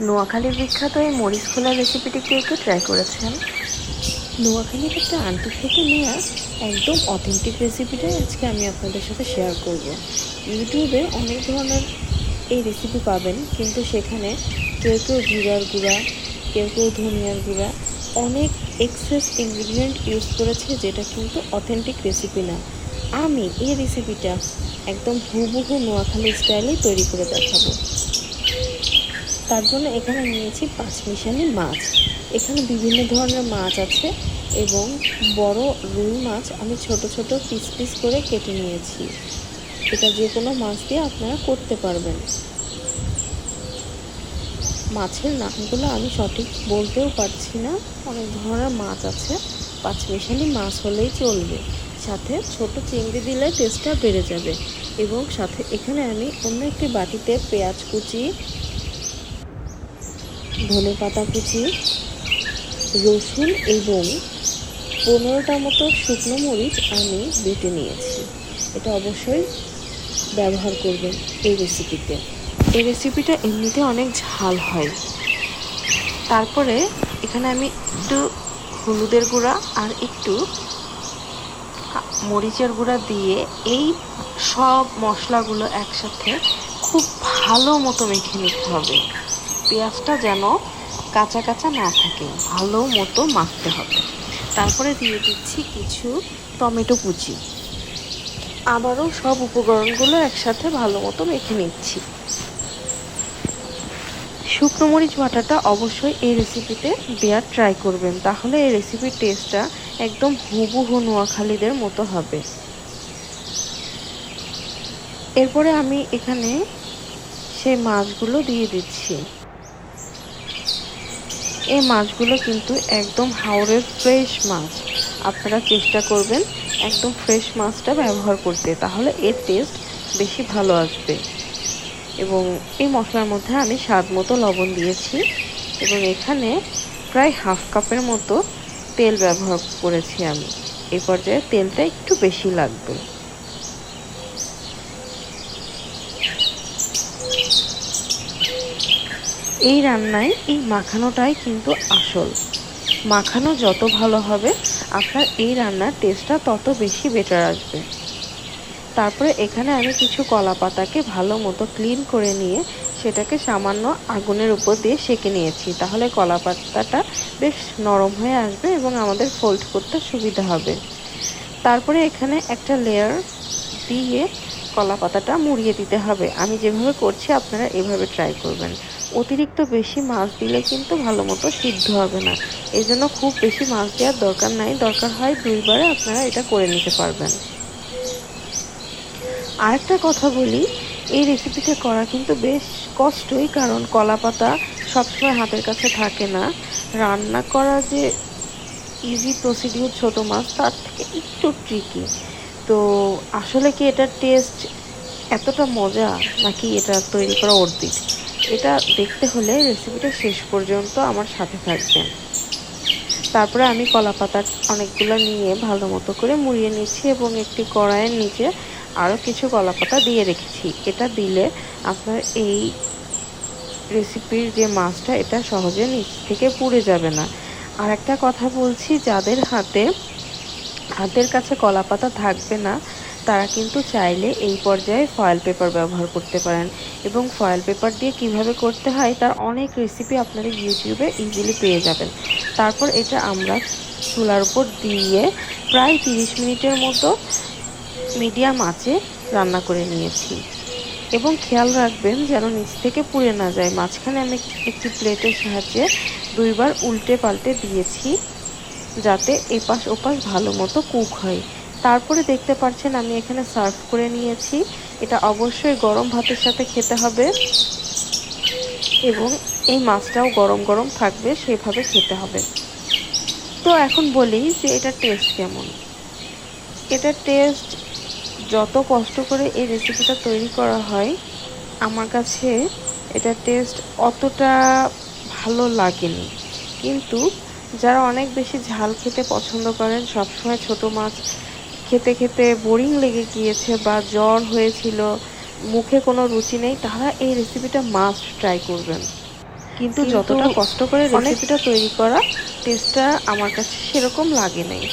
নোয়াখালীর বিখ্যাত এই মরিচ খোলা রেসিপিটি কে ট্রাই করেছেন? নোয়াখালীর একটা আন্টি থেকে নেওয়া একদম অথেন্টিক রেসিপিটাই আজকে আমি আপনাদের সাথে শেয়ার করব। ইউটিউবে অনেক ধরনের এই রেসিপি পাবেন, কিন্তু সেখানে কেউ কেউ জিরার গুঁড়া, কেউ কেউ ধনিয়ার গুঁড়া, অনেক এক্সেস ইনগ্রিডিয়েন্ট ইউজ করেছে যেটা কিন্তু অথেন্টিক রেসিপি না। আমি এই রেসিপিটা একদম হুবহু নোয়াখালী স্টাইলেই তৈরি করে দেখাবো। তার জন্য এখানে নিয়েছি পাঁচমিশালি মাছ। এখানে বিভিন্ন ধরনের মাছ আছে এবং বড় রুই মাছ আমি ছোট ছোট পিস পিস করে কেটে নিয়েছি। এটা যে কোনো মাছ দিয়ে আপনারা করতে পারবেন। মাছের নামগুলো আমি সঠিক বলতেও পারছি না। অনেক ধরনের মাছ আছে। পাঁচমিশালি মাছ হলেই চলবে। সাথে ছোট চিংড়ি দিলে টেস্টটা বেড়ে যাবে। এবং সাথে এখানে আমি অন্য একটি বাটিতে পেঁয়াজ কুচি ধনে পাতা কুচি, রসুন এবং পনেরোটা মতো শুকনো মরিচ আমি বেটে নিয়েছি। এটা অবশ্যই ব্যবহার করবেন এই রেসিপিতে এই রেসিপিটা এমনিতে অনেক ঝাল হয়। তারপরে এখানে আমি একটু হলুদের গুঁড়া আর একটু মরিচের গুঁড়া দিয়ে এই সব মশলাগুলো একসাথে খুব ভালো মতো মেখে নিতে হবে। পেঁয়াজটা যেন কাঁচা কাঁচা না থাকে, ভালো মতো মাখতে হবে। তারপরে দিয়ে দিচ্ছি কিছু টমেটো কুচি। আবারও সব উপকরণগুলো একসাথে ভালো মতো মেখে নিচ্ছি। শুকনো মরিচ বাটাটা অবশ্যই এই রেসিপিতে দেওয়ার ট্রাই করবেন, তাহলে এই রেসিপির টেস্টটা একদম হুবহু নোয়াখালীদের মতো হবে। এরপরে আমি এখানে সেই মাছগুলো দিয়ে দিচ্ছি। এই মাছগুলো কিন্তু একদম হাওড়ের ফ্রেশ মাছ। আপনারা চেষ্টা করবেন একদম ফ্রেশ মাছটা ব্যবহার করতে, তাহলে এর টেস্ট বেশি ভালো আসবে। এবং এই মশলার মধ্যে আমি স্বাদ মতো লবণ দিয়েছি এবং এখানে প্রায় হাফ কাপের মতো তেল ব্যবহার করেছি আমি। এই পর্যায়ে তেলটা একটু বেশি লাগবে। এই রান্নায় এই মাখানোটাই কিন্তু আসল। মাখানো যত ভালো হবে, আপনার এই রান্নার টেস্টটা তত বেশি বেটার আসবে। তারপরে এখানে আমি কিছু কলা পাতাকে ভালো মতো ক্লিন করে নিয়ে সেটাকে সামান্য আগুনের উপর দিয়ে সেঁকে নিয়েছি। তাহলে কলা পাতাটা বেশ নরম হয়ে আসবে এবং আমাদের ফোল্ড করতে সুবিধা হবে। তারপরে এখানে একটা লেয়ার দিয়ে কলা পাতাটা মুড়িয়ে দিতে হবে। আমি যেভাবে করছি, আপনারা এভাবে ট্রাই করবেন। অতিরিক্ত বেশি মাছ দিলে কিন্তু ভালো মতো সিদ্ধ হবে না। এই জন্য খুব বেশি মাছ দেওয়ার দরকার নাই। দরকার হয় দুইবারে আপনারা এটা করে নিতে পারবেন। আরেকটা কথা বলি, এই রেসিপিটা করা কিন্তু বেশ কষ্টই, কারণ কলা পাতা সবসময় হাতের কাছে থাকে না। রান্না করা যে ইজি প্রসিডিউর ছোট মাছ, তার থেকে একটু ট্রিকি তো আসলে কি এটার টেস্ট এতটা মজা, নাকি এটা তৈরি করা অর্দিত এটা দেখতে হলে রেসিপিটা শেষ পর্যন্ত আমার সাথে থাকবেন তারপরে আমি কলা পাতা অনেকগুলো নিয়ে ভালো মতো করে মুড়িয়ে নিচ্ছি এবং একটি কড়াইয়ের নিচে আরও কিছু কলা পাতা দিয়ে রেখেছি। এটা দিলে আপনার এই রেসিপির যে মাছটা, এটা সহজে নিচ থেকে পুড়ে যাবে না। আর একটা কথা বলছি, যাদের হাতে, হাতের কাছে কলা পাতা থাকবে না তারা কিন্তু চাইলে এই পর্যায়ে ফয়েল পেপার ব্যবহার করতে পারেন এবং ফয়েল পেপার দিয়ে কীভাবে করতে হয় তার অনেক রেসিপি আপনারা ইউটিউবে ইজিলি পেয়ে যাবেন। তারপর এটা আমরা চুলার উপর দিয়ে প্রায় তিরিশ মিনিটের মতো মিডিয়াম আঁচে রান্না করে নিয়েছি। এবং খেয়াল রাখবেন যেন নিচ থেকে পুড়ে না যায়। মাঝখানে আমি একটি প্লেটের সাহায্যে দুইবার উল্টে পাল্টে দিয়েছি যাতে এপাশ ওপাশ ভালো মতো কুক হয়। তারপরে দেখতে পাচ্ছেন আমি এখানে সার্ভ করে নিয়েছি। এটা অবশ্যই গরম ভাতের সাথে খেতে হবে। এবং এই মাছটাও গরম গরম থাকবে, সেভাবে খেতে হবে। তো এখন বলি যে এটা টেস্ট কেমন? এটা টেস্ট যত কষ্ট করে এই রেসিপিটা তৈরি করা হয়, আমার কাছে এটা টেস্ট অতটা ভালো লাগেনি। কিন্তু যারা অনেক বেশি ঝাল খেতে পছন্দ করেন, সবসময় ছোট মাছ খেতে খেতে বোরিং লেগে গিয়েছে বা জ্বর হয়েছিল মুখে কোনো রুচি নেই তারা এই রেসিপিটা মাস্ট ট্রাই করবেন। কিন্তু যতটা কষ্ট করে রেসিপিটা তৈরি করা টেস্টটা আমার কাছে সেরকম লাগে নাই।